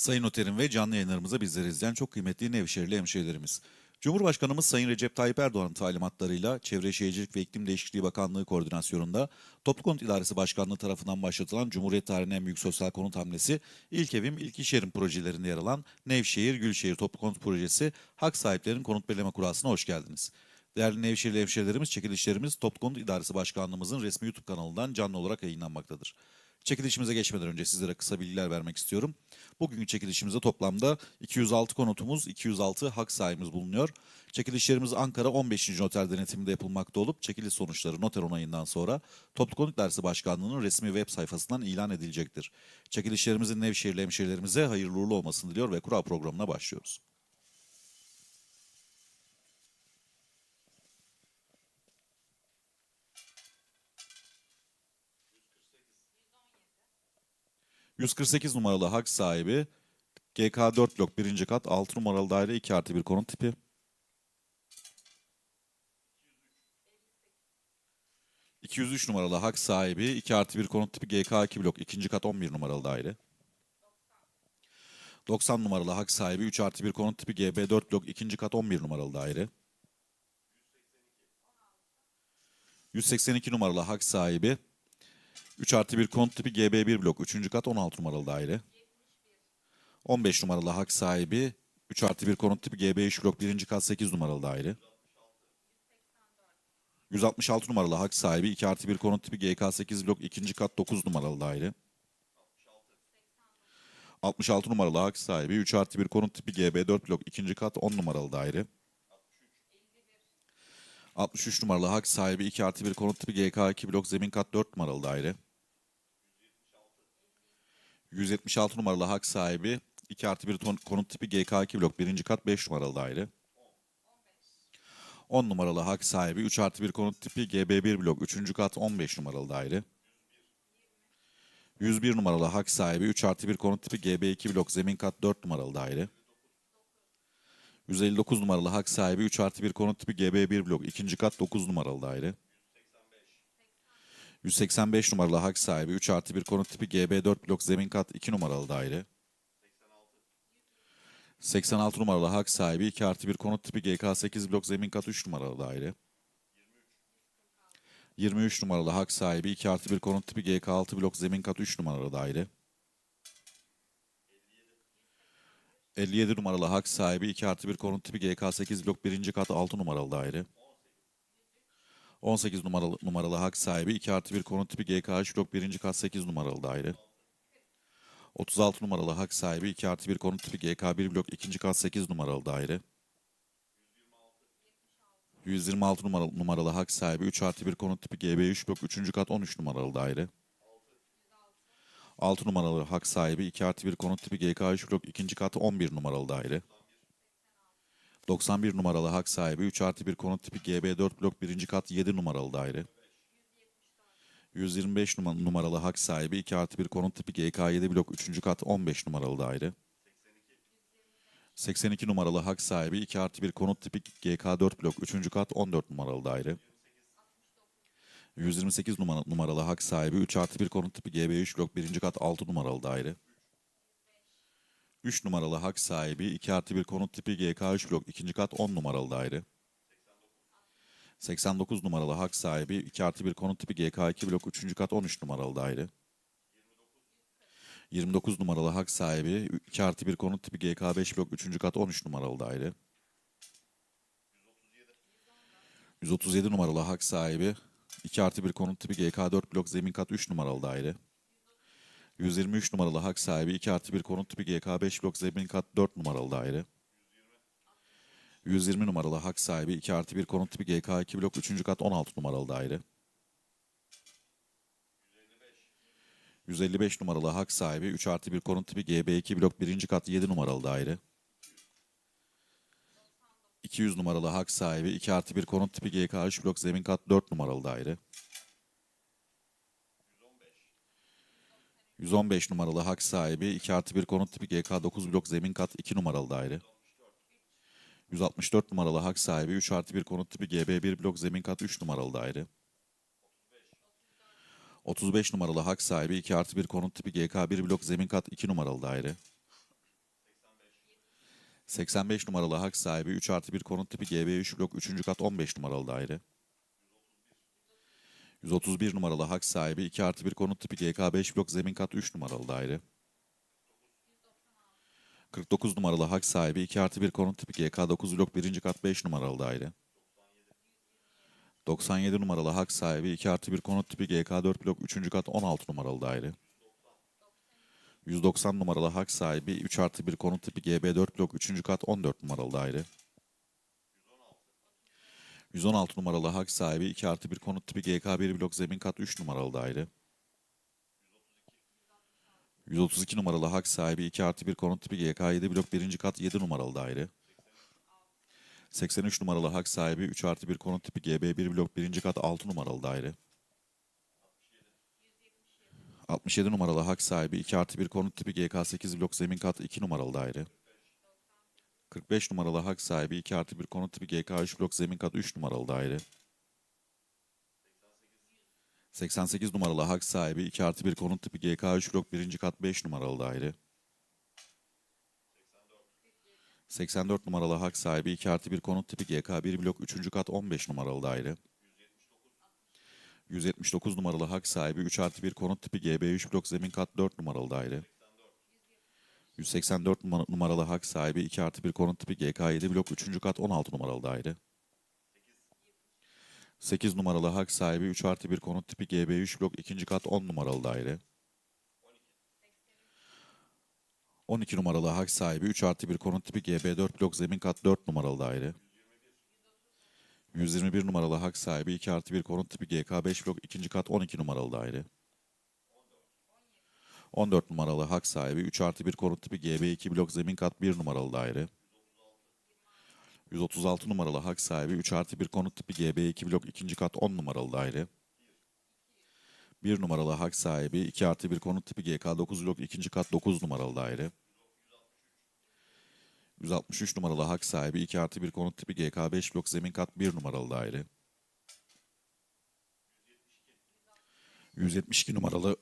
Sayın Noterim ve canlı yayınlarımıza bizleri izleyen çok kıymetli Nevşehirli hemşehrilerimiz. Cumhurbaşkanımız Sayın Recep Tayyip Erdoğan'ın talimatlarıyla Çevre Şehircilik ve İklim Değişikliği Bakanlığı koordinasyonunda Toplu Konut İdaresi Başkanlığı tarafından başlatılan Cumhuriyet tarihinin en büyük sosyal konut hamlesi İlk Evim İlk İş Yerim projelerinde yer alan Nevşehir Gülşehir Toplu Konut Projesi hak sahiplerinin konut belirleme kurasına hoş geldiniz. Değerli Nevşehirli hemşehrilerimiz, çekilişlerimiz Toplu Konut İdaresi Başkanlığımızın resmi YouTube kanalından canlı olarak yayınlanmaktadır. Çekilişimize geçmeden önce sizlere kısa bilgiler vermek istiyorum. Bugünkü çekilişimizde toplamda 206 konutumuz, 206 hak sahibimiz bulunuyor. Çekilişlerimiz Ankara 15. Noter denetiminde yapılmakta olup çekiliş sonuçları noter onayından sonra Toplu Konut Dersi Başkanlığı'nın resmi web sayfasından ilan edilecektir. Çekilişlerimizin Nevşehirli hemşehrilerimize hayırlı uğurlu olmasını diliyor ve kura programına başlıyoruz. ...148 numaralı hak sahibi... ...GK4 blok 1. kat 6 numaralı daire 2 artı 1 konut tipi... ...203 numaralı hak sahibi... ...2 artı 1 konut tipi GK2 blok 2. kat 11 numaralı daire... 90 numaralı hak sahibi 3 artı 1 konut tipi GB4 blok 2. kat 11 numaralı daire. 182 numaralı hak sahibi 3 artı 1 konut tipi GB1 blok 3. kat 16 numaralı daire. 15 numaralı hak sahibi 3 artı 1 konut tipi GB3 blok 1. kat 8 numaralı daire. 166 numaralı hak sahibi 2 artı 1 konut tipi GK8 blok 2. kat 9 numaralı daire. 66 numaralı hak sahibi 3 artı 1 konut tipi GB4 blok 2. kat 10 numaralı daire. 63 numaralı hak sahibi 2 artı 1 konut tipi GK2 blok zemin kat 4 numaralı daire. 176 numaralı hak sahibi 2 artı 1 ton- konut tipi GK2 blok 1. kat 5 numaralı daire. 10 numaralı hak sahibi 3 artı 1 konut tipi GB1 blok 3. kat 15 numaralı daire. 101 numaralı hak sahibi 3 artı 1 konut tipi GB2 blok zemin kat 4 numaralı daire. 159 numaralı hak sahibi 3 artı 1 konut tipi GB1 blok 2. kat 9 numaralı daire. 185 numaralı hak sahibi 3 artı 1 konut tipi GB4 blok zemin kat 2 numaralı daire. 86 numaralı hak sahibi 2 artı 1 konut tipi GK8 blok zemin kat 3 numaralı daire. 23 numaralı hak sahibi 2 artı 1 konut tipi GK6 blok zemin kat 3 numaralı daire. 57 numaralı hak sahibi 2 artı 1 konut tipi GK8 blok 1. kat 6 numaralı daire. 18 numaralı, numaralı hak sahibi 2 artı 1 konut tipi GK3 blok 1. kat 8 numaralı daire. 36 numaralı hak sahibi 2 artı 1 konut tipi GK1 blok 2. kat 8 numaralı daire. 126 numaralı, numaralı hak sahibi 3 artı 1 konut tipi GB3 blok 3. kat 13 numaralı daire. 6 numaralı hak sahibi 2 artı 1 konut tipi GK3 blok 2. kat 11 numaralı daire. 91 numaralı hak sahibi 3 artı 1 konut tipi GB4 blok 1. kat 7 numaralı daire. 125 numa- numaralı hak sahibi 2 artı 1 konut tipi GK7 blok 3. kat 15 numaralı daire. 82 numaralı hak sahibi 2 artı 1 konut tipi GK4 blok 3. kat 14 numaralı daire. 128 numara- numaralı hak sahibi 3 artı 1 konut tipi GB3 blok 1. kat 6 numaralı daire. 3 numaralı hak sahibi 2 artı 1 konut tipi GK3 blok 2. kat 10 numaralı daire. 89 numaralı hak sahibi 2 artı 1 konut tipi GK2 blok 3. kat 13 numaralı daire. 29 numaralı hak sahibi 2 artı 1 konut tipi GK5 blok 3. kat 13 numaralı daire. 137 numaralı hak sahibi 2 artı 1 konut tipi GK4 blok zemin kat 3 numaralı daire. 123 numaralı hak sahibi 2 artı 1 konut tipi GK5 blok zemin kat 4 numaralı daire. 120 numaralı hak sahibi 2 artı 1 konut tipi GK2 blok 3. kat 16 numaralı daire. 155 numaralı hak sahibi 3 artı 1 konut tipi GB2 blok 1. kat 7 numaralı daire. 200 numaralı hak sahibi 2 artı 1 konut tipi GK3 blok zemin kat 4 numaralı daire. 115 numaralı hak sahibi 2 artı 1 konut tipi GK9 blok zemin kat 2 numaralı daire. 164 numaralı hak sahibi 3 artı 1 konut tipi GB1 blok zemin kat 3 numaralı daire. 35 numaralı hak sahibi 2 artı 1 konut tipi GK1 blok zemin kat 2 numaralı daire. 85 numaralı hak sahibi 3 artı 1 konut tipi GB3 blok 3. kat 15 numaralı daire. 131 numaralı hak sahibi 2 artı 1 konut tipi GK5 blok zemin kat 3 numaralı daire. 49 numaralı hak sahibi 2 artı 1 konut tipi GK9 blok 1. kat 5 numaralı daire. 97 numaralı hak sahibi 2 artı 1 konut tipi GK4 blok 3. kat 16 numaralı daire. 190 numaralı hak sahibi 3 artı 1 konut tipi GB4 blok 3. kat 14 numaralı daire. 116 numaralı hak sahibi 2 artı 1 konut tipi GK1 blok zemin kat 3 numaralı daire. 132 numaralı hak sahibi 2 artı 1 konut tipi GK7 blok 1. kat 7 numaralı daire. 83 numaralı hak sahibi 3 artı 1 konut tipi GB1 blok 1. kat 6 numaralı daire. 67 numaralı hak sahibi 2 artı 1 konut tipi GK8 blok zemin kat 2 numaralı daire. 45 numaralı hak sahibi 2 artı 1 konut tipi GK3 blok zemin kat 3 numaralı daire. 88 numaralı hak sahibi 2 artı 1 konut tipi GK3 blok 1. kat 5 numaralı daire. 84 numaralı hak sahibi 2 artı 1 konut tipi GK1 blok 3. kat 15 numaralı daire. 179 numaralı hak sahibi 3 artı 1 konut tipi GB3 blok zemin kat 4 numaralı daire. 184 numara- numaralı hak sahibi 2 artı 1 konut tipi GK7 blok 3. kat 16 numaralı daire. 8 numaralı hak sahibi 3 artı 1 konut tipi GB3 blok 2. kat 10 numaralı daire. 12 numaralı hak sahibi 3 artı 1 konut tipi GB4 blok zemin kat 4 numaralı daire. 121 numaralı hak sahibi 2 artı 1 konut tipi GK5 blok 2. kat 12 numaralı daire. 14 numaralı hak sahibi 3 artı 1 konut tipi GB2 blok zemin kat 1 numaralı daire. 136 numaralı hak sahibi 3 artı 1 konut tipi GB2 blok 2. kat 10 numaralı daire. 1 numaralı hak sahibi 2 artı 1 konut tipi GK9 blok 2. kat 9 numaralı daire. 163 numaralı hak sahibi 2 artı 1 konut tipi GK5 blok zemin kat 1 numaralı daire. 172 numaralı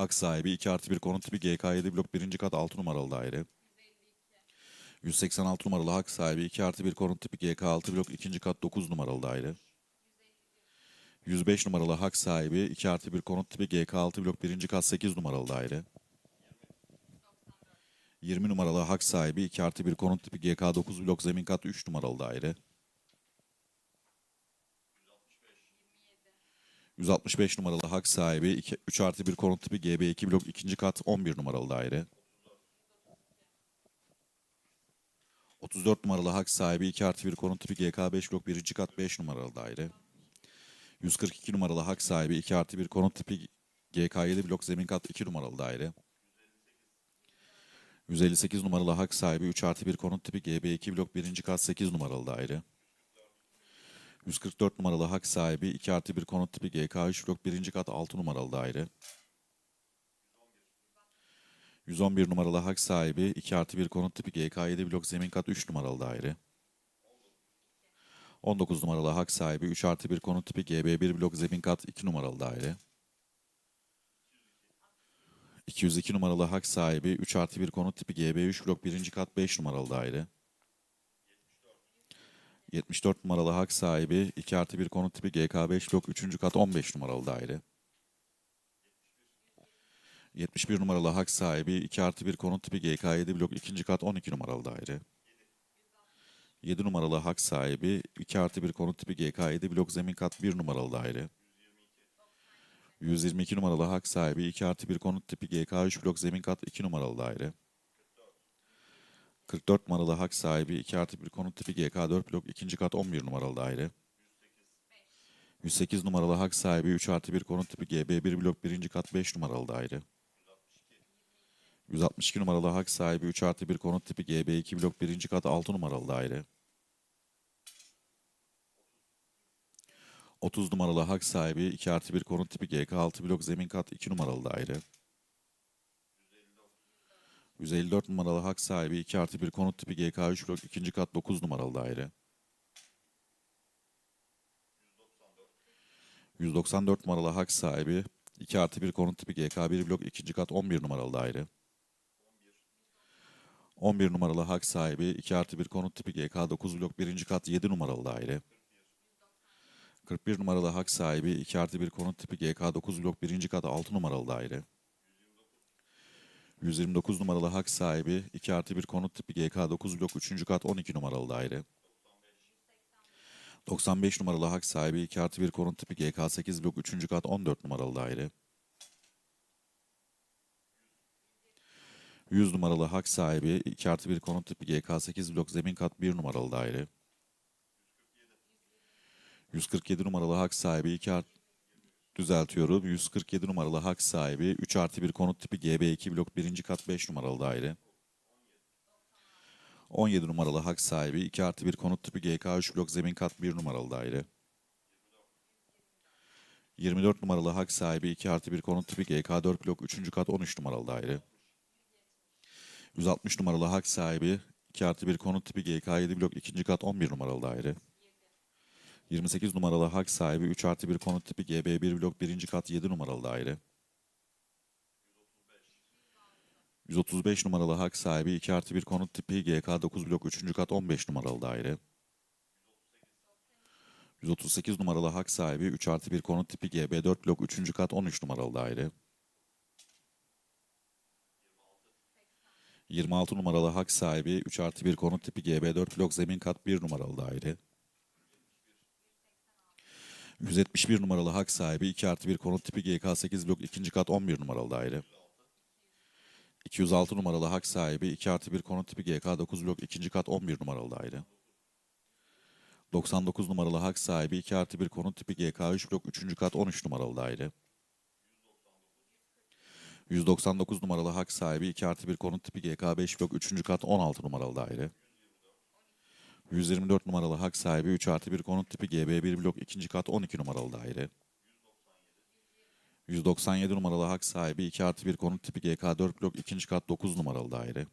hak sahibi 2 artı 1 konut tipi GK7 blok 1. kat 6 numaralı daire. 186 numaralı hak sahibi 2 artı 1 konut tipi GK6 blok 2. kat 9 numaralı daire. 105 numaralı hak sahibi 2 artı 1 konut tipi GK6 blok 1. kat 8 numaralı daire. 20 numaralı hak sahibi 2 artı 1 konut tipi GK9 blok zemin kat 3 numaralı daire. 165 numaralı hak sahibi 2, 3 artı 1 konut tipi GB2 blok 2. kat 11 numaralı daire. 34 numaralı hak sahibi 2 artı 1 konut tipi GK5 blok 1. kat 5 numaralı daire. 142 numaralı hak sahibi 2 artı 1 konut tipi GK7 blok zemin kat 2 numaralı daire. 158 numaralı hak sahibi 3 artı 1 konut tipi GB2 blok 1. kat 8 numaralı daire. 144 numaralı hak sahibi 2 artı 1 konut tipi GK3 blok 1. kat 6 numaralı daire. 111 numaralı hak sahibi 2 artı 1 konut tipi GK7 blok zemin kat 3 numaralı daire. 19 numaralı hak sahibi 3 artı 1 konut tipi GB1 blok zemin kat 2 numaralı daire. 202 numaralı hak sahibi 3 artı 1 konut tipi GB3 blok 1. kat 5 numaralı daire. 74 numaralı hak sahibi 2 artı 1 konut tipi GK5 blok 3. kat 15 numaralı daire. 71 numaralı hak sahibi 2 artı 1 konut tipi GK7 blok 2. kat 12 numaralı daire. 7 numaralı hak sahibi 2 artı 1 konut tipi GK7 blok zemin kat 1 numaralı daire. 122 numaralı hak sahibi 2 artı 1 konut tipi GK3 blok zemin kat 2 numaralı daire. 44 numaralı hak sahibi 2 artı 1 konut tipi GK4 blok 2. kat 11 numaralı daire. 108 numaralı hak sahibi 3 artı 1 konut tipi GB1 blok 1. kat 5 numaralı daire. 162 numaralı hak sahibi 3 artı 1 konut tipi GB2 blok 1. kat 6 numaralı daire. 30 numaralı hak sahibi 2 artı 1 konut tipi GK6 blok zemin kat 2 numaralı daire. 154 numaralı hak sahibi 2 artı 1 konut tipi GK3 blok 2. kat 9 numaralı daire. 194 numaralı hak sahibi 2 artı 1 konut tipi GK1 blok 2. kat 11 numaralı daire. 11 numaralı hak sahibi 2 artı 1 konut tipi GK 9 blok 1. kat 7 numaralı daire. 41 numaralı hak sahibi 2 artı 1 konut tipi GK 9 blok 1. kat 6 numaralı daire. 129 numaralı hak sahibi 2 artı 1 konut tipi GK 9 blok 3. kat 12 numaralı daire. 95 numaralı hak sahibi 2 artı 1 konut tipi GK 8 blok 3. kat 14 numaralı daire. 100 numaralı hak sahibi 2 artı 1 konut tipi GK 8 blok zemin kat 1 numaralı daire. 147 numaralı hak sahibi 2 artı düzeltiyorum. 147 numaralı hak sahibi 3 artı 1 konut tipi GB2 blok 1. kat 5 numaralı daire. 17 numaralı hak sahibi 2 artı 1 konut tipi GK3 blok zemin kat 1 numaralı daire. 24 numaralı hak sahibi 2 artı 1 konut tipi GK4 blok 3. kat 13 numaralı daire. 160 numaralı hak sahibi 2 artı 1 konut tipi GK7 blok 2. kat 11 numaralı daire. 28 numaralı hak sahibi 3 artı 1 konut tipi GB1 blok 1. kat 7 numaralı daire. 135 numaralı hak sahibi 2 artı 1 konut tipi GK9 blok 3. kat 15 numaralı daire. 138 numaralı hak sahibi 3 artı 1 konut tipi GB4 blok 3. kat 13 numaralı daire. 26 numaralı hak sahibi 3 artı 1 konut tipi GB4 blok zemin kat 1 numaralı daire. 171 numaralı hak sahibi 2 artı 1 konut tipi GK8 blok 2. kat 11 numaralı daire. 206 numaralı hak sahibi 2 artı 1 konut tipi GK9 blok 2. kat 11 numaralı daire. 99 numaralı hak sahibi 2 artı 1 konut tipi GK3 blok 3. kat 13 numaralı daire. 199 numaralı hak sahibi 2 artı 1 konut tipi GK5 blok 3. kat 16 numaralı daire. 124 numaralı hak sahibi 3 artı 1 konut tipi GB1 blok 2. kat 12 numaralı daire. 197 numaralı hak sahibi 2 artı 1 konut tipi GK4 blok 2. kat 9 numaralı daire.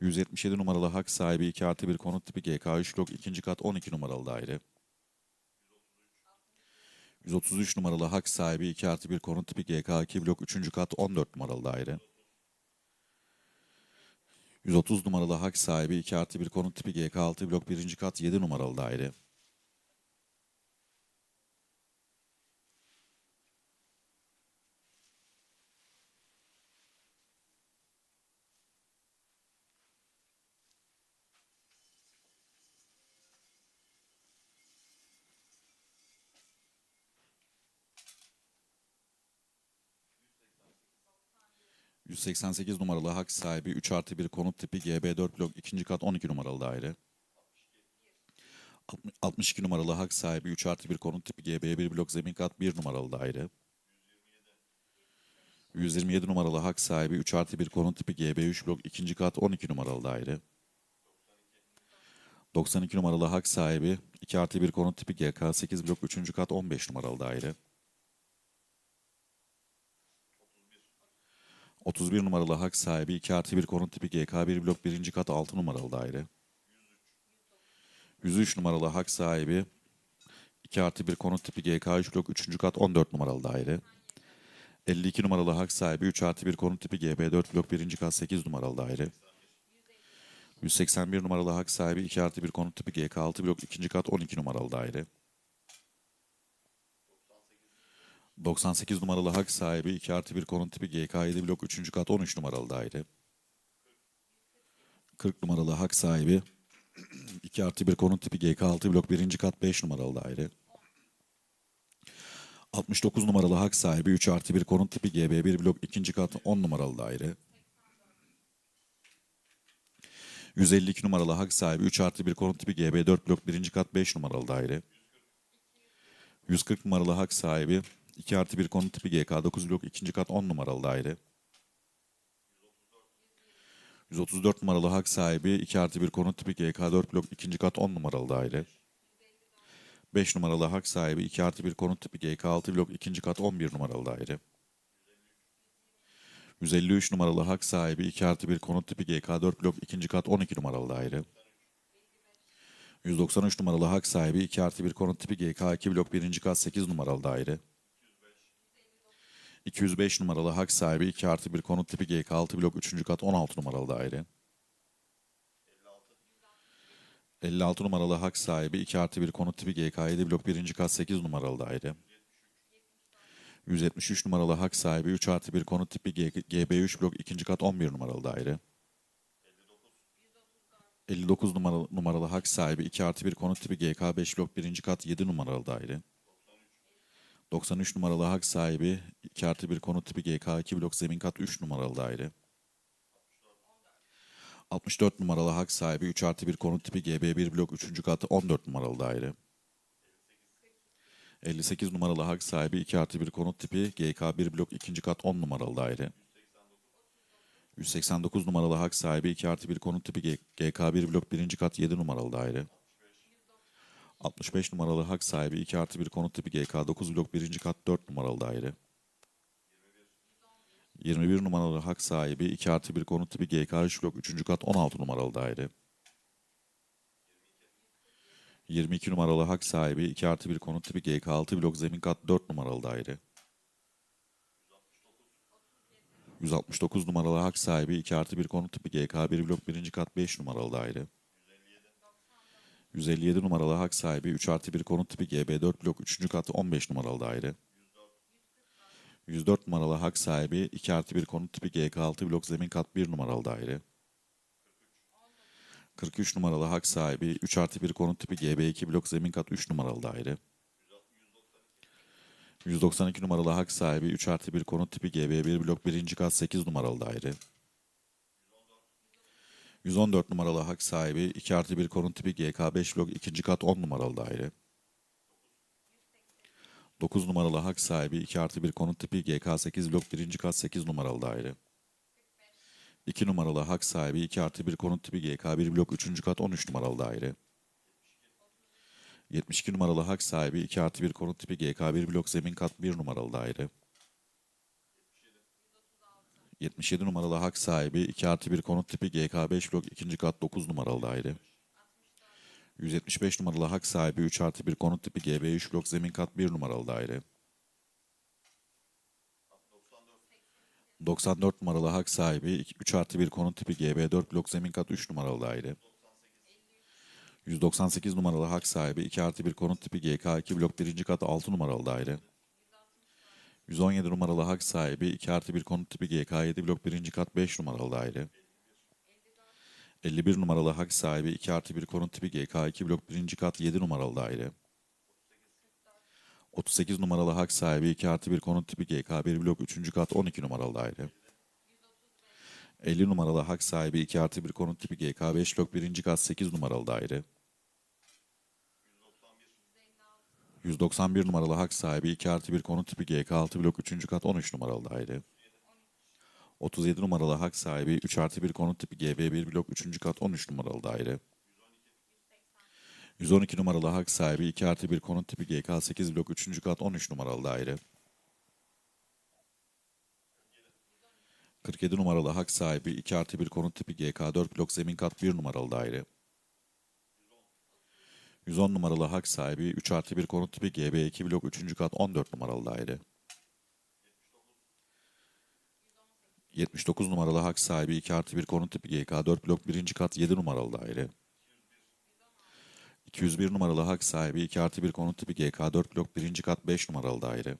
177 numaralı hak sahibi 2 artı 1 konut tipi GK3 blok 2. kat 12 numaralı daire. 133 numaralı hak sahibi 2 artı 1 konut tipi GK2 blok 3. kat 14 numaralı daire. 130 numaralı hak sahibi 2 artı 1 konut tipi GK6 blok 1. kat 7 numaralı daire. 188 numaralı hak sahibi 3 artı 1 konut tipi GB4 blok 2. kat 12 numaralı daire. 62 numaralı hak sahibi 3 artı 1 konut tipi GB1 blok zemin kat 1 numaralı daire. 127 numaralı hak sahibi 3 artı 1 konut tipi GB3 blok 2. kat 12 numaralı daire. 92 numaralı hak sahibi 2 artı 1 konut tipi GK 8 blok 3. kat 15 numaralı daire. 31 numaralı hak sahibi 2 artı 1 konut tipi GK1 blok 1. kat 6 numaralı daire. 103 numaralı hak sahibi 2 artı 1 konut tipi GK3 blok 3. kat 14 numaralı daire. 52 numaralı hak sahibi 3 artı 1 konut tipi GB4 blok 1. kat 8 numaralı daire. 181 numaralı hak sahibi 2 artı 1 konut tipi GK6 blok 2. kat 12 numaralı daire. 98 numaralı hak sahibi 2 artı 1 konut tipi GK7 blok 3. kat 13 numaralı daire. 40 numaralı hak sahibi 2 artı 1 konut tipi GK6 blok 1. kat 5 numaralı daire. 69 numaralı hak sahibi 3 artı 1 konut tipi GB1 blok 2. kat 10 numaralı daire. 152 numaralı hak sahibi 3 artı 1 konut tipi GB4 blok 1. kat 5 numaralı daire. 140 numaralı hak sahibi 2 artı 1 konut tipi GK9 blok 2. kat 10 numaralı daire. 134 numaralı hak sahibi 2 artı 1 konut tipi GK4 blok 2. kat 10 numaralı daire. 5 numaralı hak sahibi 2 artı 1 konut tipi GK6 blok 2. kat 11 numaralı daire. 153 numaralı hak sahibi 2 artı 1 konut tipi GK4 blok 2. kat 12 numaralı daire. 193 numaralı hak sahibi 2 artı 1 konut tipi GK2 blok 1. kat 8 numaralı daire. 205 numaralı hak sahibi 2 artı 1 konut tipi GK6 blok 3. kat 16 numaralı daire. 56 numaralı hak sahibi 2 artı 1 konut tipi GK7 blok 1. kat 8 numaralı daire. 173 numaralı hak sahibi 3 artı 1 konut tipi G- GB3 blok 2. kat 11 numaralı daire. 59 numaralı, numaralı hak sahibi 2 artı 1 konut tipi GK5 blok 1. kat 7 numaralı daire. 93 numaralı hak sahibi 2 artı 1 konut tipi GK2 blok zemin kat 3 numaralı daire. 64 numaralı hak sahibi 3 artı 1 konut tipi GB1 blok 3. kat 14 numaralı daire. 58 numaralı hak sahibi 2 artı 1 konut tipi GK1 blok 2. kat 10 numaralı daire. 189 numaralı hak sahibi 2 artı 1 konut tipi G- GK1 blok 1. kat 7 numaralı daire. 65 numaralı hak sahibi 2 artı 1 konut tipi GK9 blok 1. kat 4 numaralı daire. 21 numaralı hak sahibi 2 artı 1 konut tipi GK3 blok 3. kat 16 numaralı daire. 22 numaralı hak sahibi 2 artı 1 konut tipi GK6 blok zemin kat 4 numaralı daire. 169 numaralı hak sahibi 2 artı 1 konut tipi GK1 blok 1. kat 5 numaralı daire. 157 numaralı hak sahibi 3 artı 1 konut tipi GB4 blok 3. kat 15 numaralı daire. 104 numaralı hak sahibi 2 artı 1 konut tipi GK6 blok zemin kat 1 numaralı daire. 43 numaralı hak sahibi 3 artı 1 konut tipi GB2 blok zemin kat 3 numaralı daire. 192 numaralı hak sahibi 3 artı 1 konut tipi GB1 blok 1. kat 8 numaralı daire. 114 numaralı hak sahibi 2 artı 1 konut tipi GK5 blok 2. kat 10 numaralı daire. 9 numaralı hak sahibi 2 artı 1 konut tipi GK8 blok 1. kat 8 numaralı daire. 2 numaralı hak sahibi 2 artı 1 konut tipi GK1 blok 3. kat 13 numaralı daire. 72 numaralı hak sahibi 2 artı 1 konut tipi GK1 blok zemin kat 1 numaralı daire. 77 numaralı hak sahibi 2 artı 1 konut tipi GK5 blok 2. kat 9 numaralı daire. 175 numaralı hak sahibi 3 artı 1 konut tipi GB3 blok zemin kat 1 numaralı daire. 94 numaralı hak sahibi 3 artı 1 konut tipi GB4 blok zemin kat 3 numaralı daire. 198 numaralı hak sahibi 2 artı 1 konut tipi GK2 blok 1. kat 6 numaralı daire. 117 numaralı hak sahibi 2 artı 1 konut tipi GK7 blok 1. kat 5 numaralı daire. 51 numaralı hak sahibi 2 artı 1 konut tipi GK2 blok 1. kat 7 numaralı daire. 38 numaralı hak sahibi 2 artı 1 konut tipi GK1 blok 3. kat 12 numaralı daire. 50 numaralı hak sahibi 2 artı 1 konut tipi GK5 blok 1. kat 8 numaralı daire. 191 numaralı hak sahibi 2 artı 1 konut tipi GK6 blok 3. kat 13 numaralı daire. 37 numaralı hak sahibi 3 artı 1 konut tipi GB1 blok 3. kat 13 numaralı daire. 112 numaralı hak sahibi 2 artı 1 konut tipi GK8 blok 3. kat 13 numaralı daire. 47 numaralı hak sahibi 2 artı 1 konut tipi GK4 blok zemin kat 1 numaralı daire. 110 numaralı hak sahibi 3 artı 1 konut tipi GB2 blok 3. kat 14 numaralı daire. 79 numaralı hak sahibi 2 artı 1 konut tipi GK4 blok 1. kat 7 numaralı daire. 201 numaralı hak sahibi 2 artı 1 konut tipi GK4 blok 1. kat 5 numaralı daire.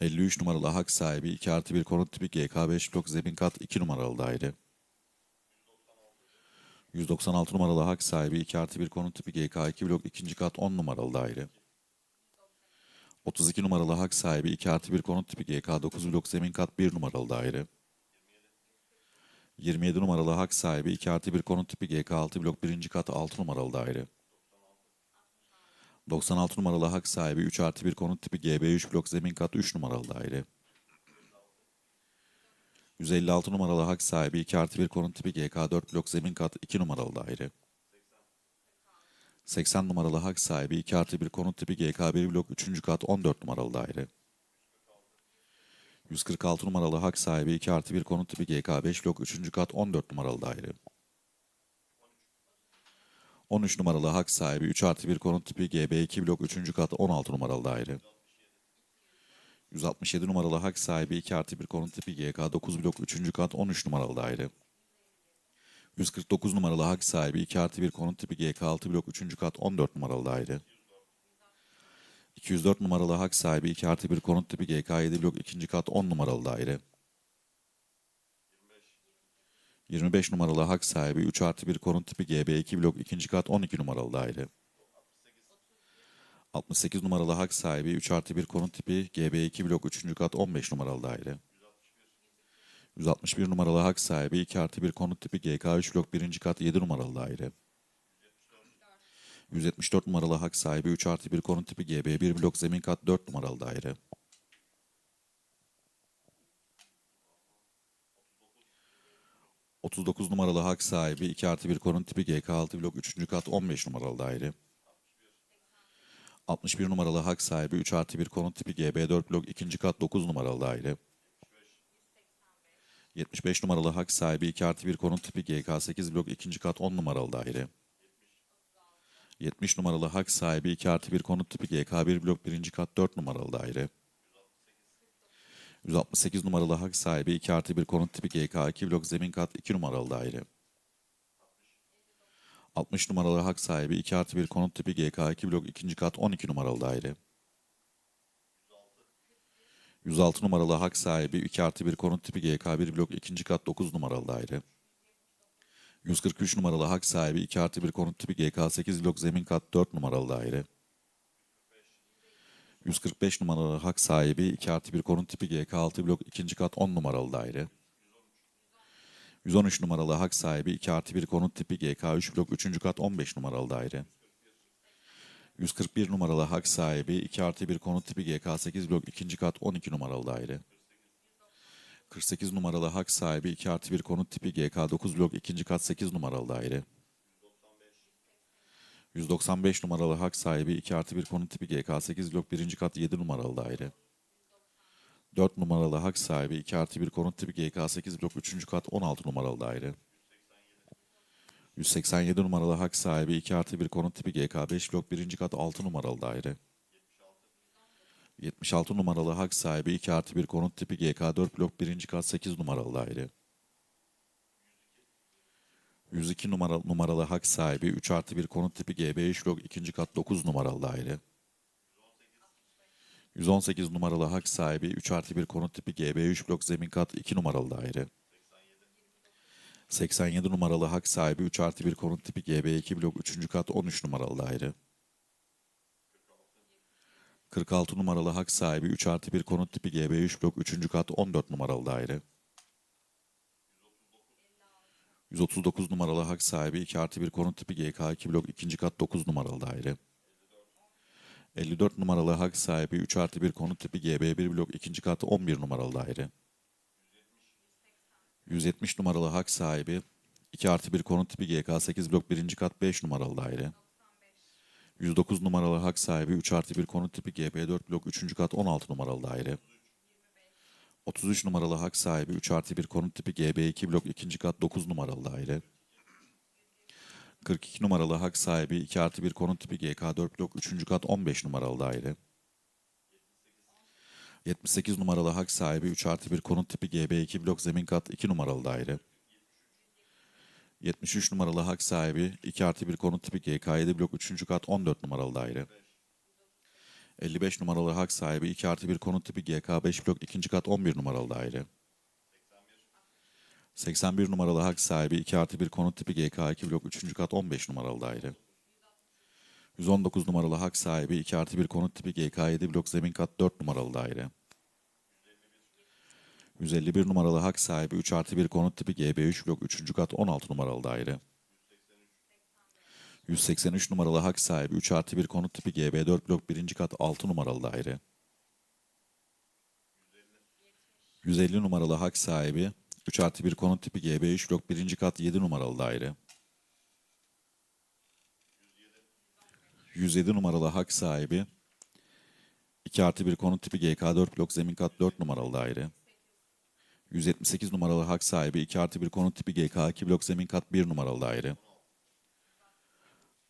53 numaralı hak sahibi 2 artı 1 konut tipi GK5 blok zemin kat 2 numaralı daire. 196 numaralı hak sahibi 2 artı 1 konut tipi GK2 blok 2. kat 10 numaralı daire. 32 numaralı hak sahibi 2 artı 1 konut tipi GK9 blok zemin kat 1 numaralı daire. 27 numaralı hak sahibi 2 artı 1 konut tipi GK6 blok 1. kat 6 numaralı daire. 96 numaralı hak sahibi 3 artı 1 konut tipi GB3 blok zemin kat 3 numaralı daire. 156 numaralı hak sahibi 2 artı 1 konut tipi GK4 blok zemin kat 2 numaralı daire. 80 numaralı hak sahibi 2 artı 1 konut tipi GK1 blok 3. kat 14 numaralı daire. 146 numaralı hak sahibi 2 artı 1 konut tipi GK5 blok 3. kat 14 numaralı daire. 13 numaralı hak sahibi 3 artı 1 konut tipi GB2 blok 3. kat 16 numaralı daire. 167 numaralı hak sahibi 2 artı 1 konut tipi GK 9 blok 3. kat 13 numaralı daire. 149 numaralı hak sahibi 2 artı 1 konut tipi GK 6 blok 3. kat 14 numaralı daire. 204 numaralı hak sahibi 2 artı 1 konut tipi GK 7 blok 2. kat 10 numaralı daire. 25 numaralı hak sahibi 3 artı 1 konut tipi GB 2 blok 2. kat 12 numaralı daire. 68 numaralı hak sahibi 3 artı 1 konut tipi GB 2 blok 3. kat 15 numaralı daire. 161 numaralı hak sahibi 2 artı 1 konut tipi GK 3 blok 1. kat 7 numaralı daire. 174 numaralı hak sahibi 3 artı 1 konut tipi GB 1 blok zemin kat 4 numaralı daire. 39 numaralı hak sahibi 2 artı 1 konut tipi GK 6 blok 3. kat 15 numaralı daire. 61 numaralı hak sahibi 3 artı 1 konut tipi GB 4 blok 2. kat 9 numaralı daire. 75 numaralı hak sahibi 2 artı 1 konut tipi GK 8 blok 2. kat 10 numaralı daire. 70 numaralı hak sahibi 2 artı 1 konut tipi GK 1 blok 1. kat 4 numaralı daire. 168 numaralı hak sahibi 2 artı 1 konut tipi GK 2 blok zemin kat 2 numaralı daire. 60 numaralı hak sahibi 2 artı 1 konut tipi GK 2 blok 2. kat 12 numaralı daire. 106 numaralı hak sahibi 2 artı 1 konut tipi GK 1 blok 2. kat 9 numaralı daire. 143 numaralı hak sahibi 2 artı 1 konut tipi GK 8 blok zemin kat 4 numaralı daire. 145 numaralı hak sahibi 2 artı 1 konut tipi GK 6 blok 2. kat 10 numaralı daire. 113 numaralı hak sahibi 2 artı 1 konut tipi GK 3 blok 3. kat 15 numaralı daire. 141 numaralı hak sahibi 2 artı 1 konut tipi GK 8 blok 2. kat 12 numaralı daire. 48 numaralı hak sahibi 2 artı 1 konut tipi GK 9 blok 2. kat 8 numaralı daire. 195 numaralı hak sahibi 2 artı 1 konut tipi GK 8 blok 1. kat 7 numaralı daire. 4 numaralı hak sahibi 2 artı 1 konut tipi GK 8 blok 3. kat 16 numaralı daire. 187 numaralı hak sahibi 2 artı 1 konut tipi GK 5 blok 1. kat 6 numaralı daire. 76 numaralı hak sahibi 2 artı 1 konut tipi GK 4 blok 1. kat 8 numaralı daire. 102 numaralı, numaralı hak sahibi 3 artı 1 konut tipi GB 3 blok 2. kat 9 numaralı daire. 118 numaralı hak sahibi 3 artı 1 konut tipi GB 3 blok zemin kat 2 numaralı daire. 87 numaralı hak sahibi 3 artı 1 konut tipi GB 2 blok 3. kat 13 numaralı daire. 46 numaralı hak sahibi 3 artı 1 konut tipi GB 3 blok 3. kat 14 numaralı daire. 139 numaralı hak sahibi 2 artı 1 konut tipi GK 2 blok 2. kat 9 numaralı daire. 54 numaralı hak sahibi 3 artı 1 konut tipi GB 1 blok 2. kat 11 numaralı daire. 170 numaralı hak sahibi 2 artı 1 konut tipi GK 8 blok 1. kat 5 numaralı daire. 109 numaralı hak sahibi 3 artı 1 konut tipi GB 4 blok 3. kat 16 numaralı daire. 33 numaralı hak sahibi 3 artı 1 konut tipi GB 2 blok 2. kat 9 numaralı daire. 42 numaralı hak sahibi 2 artı 1 konut tipi GK 4 blok 3. kat 15 numaralı daire. 78 numaralı hak sahibi 3 artı 1 konut tipi GB 2 blok zemin kat 2 numaralı daire. 73 numaralı hak sahibi 2 artı 1 konut tipi GK 7 blok 3. kat 14 numaralı daire. 55 numaralı hak sahibi 2 artı 1 konut tipi GK 5 blok 2. kat 11 numaralı daire. 81 numaralı hak sahibi 2 artı 1 konut tipi GK 2 blok 3. kat 15 numaralı daire. 119 numaralı hak sahibi 2 artı 1 konut tipi GK 7 blok zemin kat 4 numaralı daire. 151 numaralı hak sahibi 3 artı 1 konut tipi GB 3 blok 3. kat 16 numaralı daire. 183 numaralı hak sahibi 3 artı 1 konut tipi GB 4 blok 1. kat 6 numaralı daire. 150 numaralı hak sahibi 3 artı 1 konut tipi GB 3 blok 1. kat 7 numaralı daire. 107 numaralı hak sahibi 2 artı 1 konut tipi GK 4 blok zemin kat 4 numaralı daire. 178 numaralı hak sahibi 2 artı 1 konut tipi GK 2 blok zemin kat 1 numaralı daire.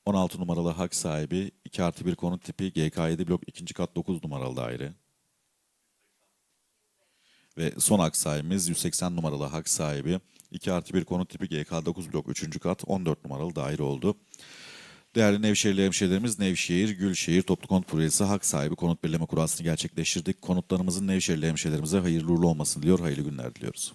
16 numaralı hak sahibi 2 artı 1 konut tipi GK 7 blok 2. kat 9 numaralı daire. Ve son hak sahibimiz 180 numaralı hak sahibi. 2 artı 1 konut tipi GK9 blok 3. kat 14 numaralı daire oldu. Değerli Nevşehirli hemşehrilerimiz Nevşehir, Gülşehir Toplu Konut Projesi hak sahibi konut belirleme kurasını gerçekleştirdik. Konutlarımızın Nevşehirli hemşehrilerimize hayırlı uğurlu olmasını diliyor, hayırlı günler diliyoruz.